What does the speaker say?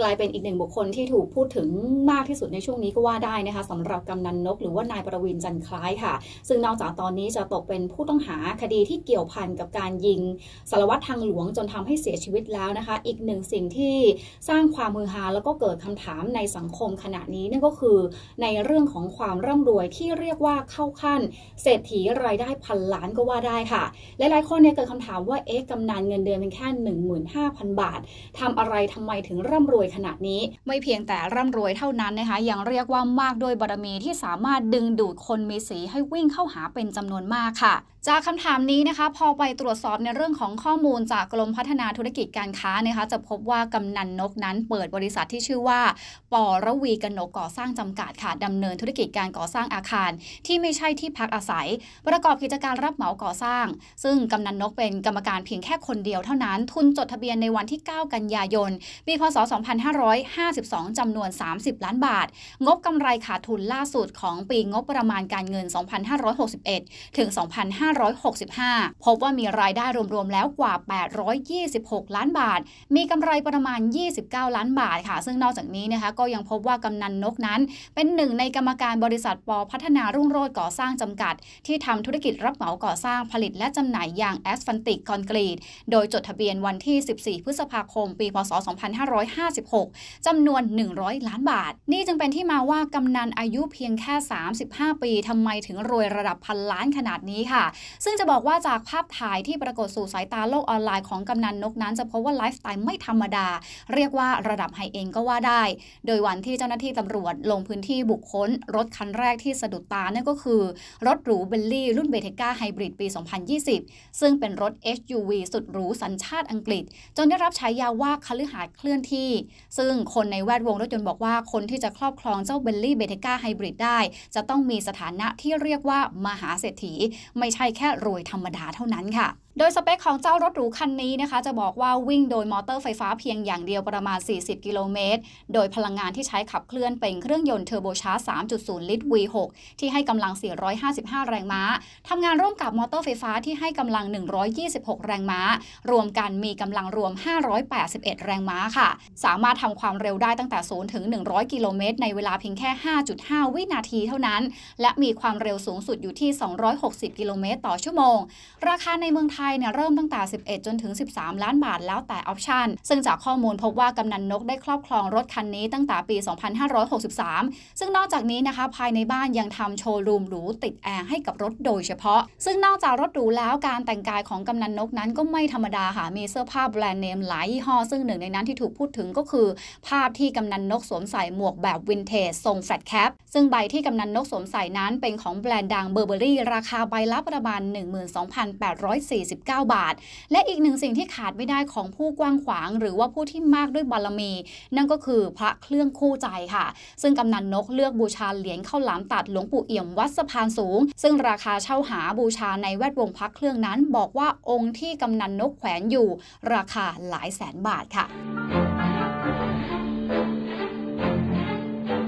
กลายเป็นอีกหนึ่งบุคคลที่ถูกพูดถึงมากที่สุดในช่วงนี้ก็ว่าได้นะคะสำหรับกำนันนก หรือว่านายประวินจันคล้ายค่ะ ซึ่งนอกจากตอนนี้จะตกเป็นผู้ต้องหาคดีที่เกี่ยวพันกับการยิงสารวัตรทางหลวงจนทำให้เสียชีวิตแล้วนะคะ อีกหนึ่งสิ่งที่สร้างความมือฮาแล้วก็เกิดคำถามในสังคมขณะนี้นั่นก็คือในเรื่องของความร่ำรวยที่เรียกว่าเข้าขั้น เศรษฐีรายได้พันล้านก็ว่าได้ค่ะหลายๆคนเนี่ยเกิดคำถามว่าเอ๊ะกำนันเงินเดือนเป็นแค่ 15,000 บาททำอะไรทำไมถึงร่ำรวยขนาดนี้ ไม่เพียงแต่ร่ำรวยเท่านั้นนะคะ ยังเรียกว่ามากด้วยบารมีที่สามารถดึงดูดคนมีสีให้วิ่งเข้าหาเป็นจำนวนมากค่ะ จากคำถามนี้นะคะ พอไปตรวจสอบในเรื่องของข้อมูลจากกรมพัฒนาธุรกิจการค้านะคะ จะพบว่ากำนันนกนั้นเปิดบริษัทที่ชื่อว่า ปอระวีกนกก่อสร้างจำกัดค่ะดำเนินธุรกิจการก่อสร้างอาคาร ที่ไม่ใช่ที่พักอาศัย ประกอบกิจการรับเหมาก่อสร้าง ซึ่งกำนันนกเป็นกรรมการเพียงแค่คนเดียวเท่านั้นทุนจดทะเบียนในวันที่ 9 กันยายนปีพศ2552 จำนวน 30 ล้านบาท งบกำไรขาดทุนล่าสุดของปีงบประมาณการเงิน 2561 ถึง 2565 พบว่ามีรายได้รวมๆแล้วกว่า 826 ล้านบาท มีกำไรประมาณ 29 ล้านบาทค่ะ ซึ่งนอกจากนี้นะคะก็ยังพบว่ากำนันนกนั้น เป็นหนึ่งในกรรมการบริษัทปพัฒนารุ่งโรจน์ก่อสร้างจำกัด ที่ทำธุรกิจรับเหมาก่อสร้างผลิตและจำหน่ายยางแอสฟันติกคอนกรีต โดยจดทะเบียนวันที่ 14 พฤษภาคม ปี พศ 255 2556 จำนวน 100 ล้านบาท นี่จึงเป็นที่มาว่ากำนันอายุเพียงแค่ 35 ปีทำไมถึงรวยระดับพันล้านขนาดนี้ค่ะ ซึ่งจะบอกว่าจากภาพถ่ายที่ปรากฏสู่สายตาโลกออนไลน์ของกำนันนกนั้นจะพบว่าไลฟ์สไตล์ไม่ธรรมดา เรียกว่าระดับไฮเอ็นก็ว่าได้ โดยวันที่เจ้าหน้าที่ตำรวจลงพื้นที่บุคคล รถคันแรกที่สะดุดตานั่นก็คือ รถหรูเบลลี่รุ่นเบเทก้าไฮบริดปี 2020 ซึ่งเป็นรถ SUV สุดหรูสัญชาติอังกฤษ จนได้รับฉายาว่าคฤหาสน์เคลื่อนที่ซึ่งคนในแวดวงรถยนต์บอกว่าคนที่จะครอบครองเจ้าเบลลี่เบเทก้าไฮบริดได้ จะต้องมีสถานะที่เรียกว่ามหาเศรษฐี ไม่ใช่แค่รวยธรรมดาเท่านั้นค่ะ โดยสเปคของเจ้ารถหรูคันนี้นะคะ จะบอกว่าวิ่งโดยมอเตอร์ไฟฟ้าเพียงอย่างเดียวประมาณ 40 กิโลเมตร โดยพลังงานที่ใช้ขับเคลื่อนเป็นเครื่องยนต์เทอร์โบชาร์จ 3.0 ลิตร V6 ที่ให้กำลัง 455 แรงม้า ทำงานร่วมกับมอเตอร์ไฟฟ้าที่ให้กำลัง 126 แรงม้า รวมกันมีกำลังรวม 581 แรงม้าค่ะ สามารถทำความเร็วได้ตั้งแต่ 0 ถึง 100 กิโลเมตร ในเวลาเพียงแค่ 5.5 วินาทีเท่านั้น และมีความเร็วสูงสุดอยู่ที่ 260 กิโลเมตรต่อชั่วโมง ราคาในเมืองไทยเนี่ยเริ่มตั้งแต่ 11 จนถึง 13 ล้านบาทแล้วแต่ออปชันซึ่งจากข้อมูลพบว่ากำนันนกได้ครอบครองรถคันนี้ตั้งแต่ปี 2563 ซึ่งนอกจากนี้นะคะภายในบ้านยังทำโชว์รูมหรูติดแอร์ให้กับรถโดยเฉพาะ ซึ่งนอกจากรถหรูแล้วการแต่งกายของกำนันนกนั้นก็ไม่ธรรมดาค่ะ มีเสื้อผ้าแบรนด์เนมหลายยี่ห้อ ซึ่งหนึ่งในนั้นที่ถูกพูดถึงก็คือ ภาพที่กำนันนกสวมใส่หมวกแบบวินเทจทรงแฟลตแคป ซึ่งใบที่กำนันนกสวมใส่นั้นเป็นของแบรนด์ดังเบอร์เบอรี่ราคาใบละประมาณ 12,840 49 บาท และอีกหนึ่งสิ่งที่ขาดไม่ได้ของผู้กว้างขวาง หรือว่าผู้ที่มากด้วยบารมี นั่นก็คือพระเครื่องคู่ใจค่ะ ซึ่งกำนันนกเลือกบูชาเหรียญข้าวหลามตัดหลวงปู่เอี่ยมวัดสะพานสูง ซึ่งราคาเช่าหาบูชาในแวดวงพระเครื่องนั้น บอกว่าองค์ที่กำนันนกแขวนอยู่ ราคาหลายแสนบาทค่ะ